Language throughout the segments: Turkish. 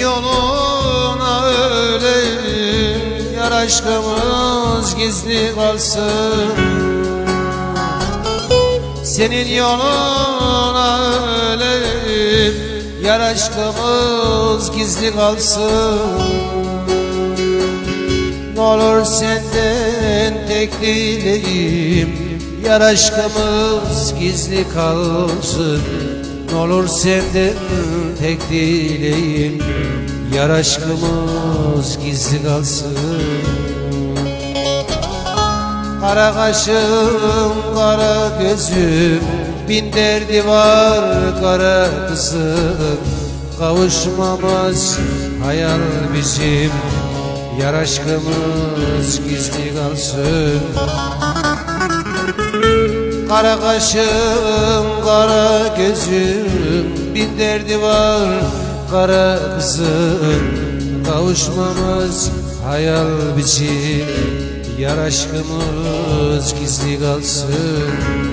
yoluna öleyim Yar aşkımız gizli kalsın. Senin yoluna öleyim Yar aşkımız gizli kalsın. Ne olur senden tek dileğim Yar aşkımız gizli kalsın Ne olur senden tek dileğim Yar aşkımız gizli kalsın. Kara kaşım, kara gözüm. Bin derdi var kara kızım. Kavuşmamız hayal bizim. Yar aşkımız gizli kalsın Kara kaşım, kara gözüm Bin derdi var. Kara kızım Kavuşmamız hayal bizim Yar aşkımız gizli kalsın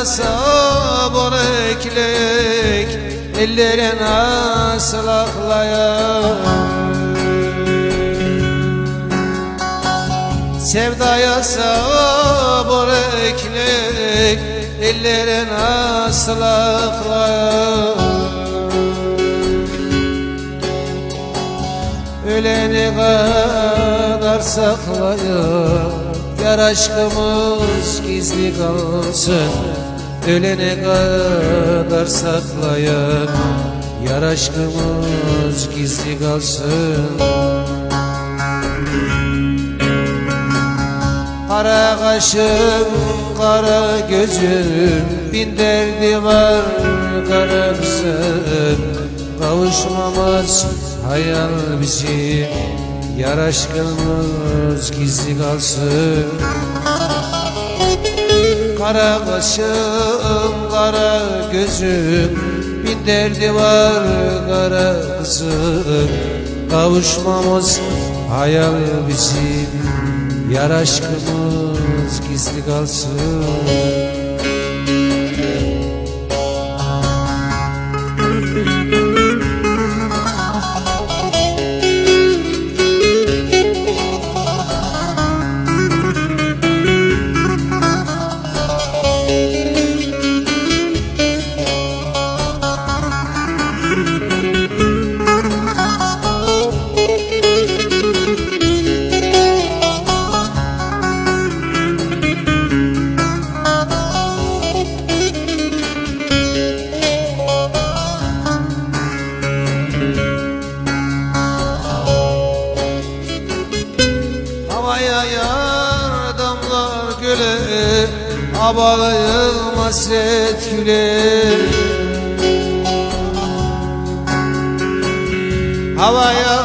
Sevdaya sabır eklek Ellere nasıl Sevdaya sabır eklek Ellere nasıl Ölene kadar saklayıp Yar aşkımız gizli kalsın Ölene kadar saklayıp Yar aşkımız gizli kalsın. Kara kaşım, kara gözüm Bin derdi var kara kızım Kavuşmamız hayal bizim. Yar aşkımız gizli kalsın Kara kaşım, kara gözüm. Bin derdi var kara kızım. Kavuşmamız hayal bizim. Yar aşkımız gizli kalsın Abalıyım hasret güle Havaya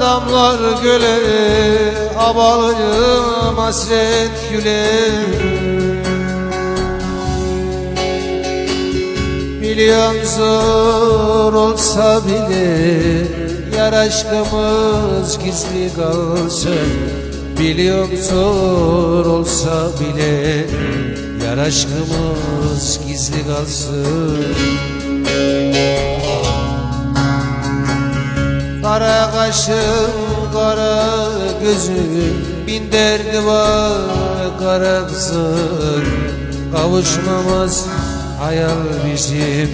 damlar göle Abalıyım hasret güle Biliyorum zor olsa bile Yar aşkımız gizli kalsın Biliyorum zor olsa bile Yar aşkımız gizli kalsın. Kara kaşım, kara gözüm Bin derdi var kara kızım Kavuşmamız hayal bizim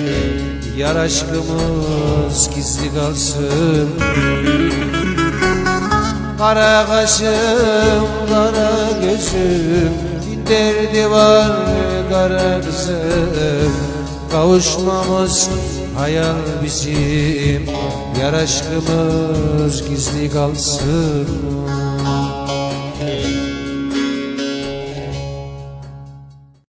Yar aşkımız gizli kalsın Kara kaşım, kara gözüm derdi var kara kızım. Kavuşmamız hayal bizim Yar aşkımız gizli kalsın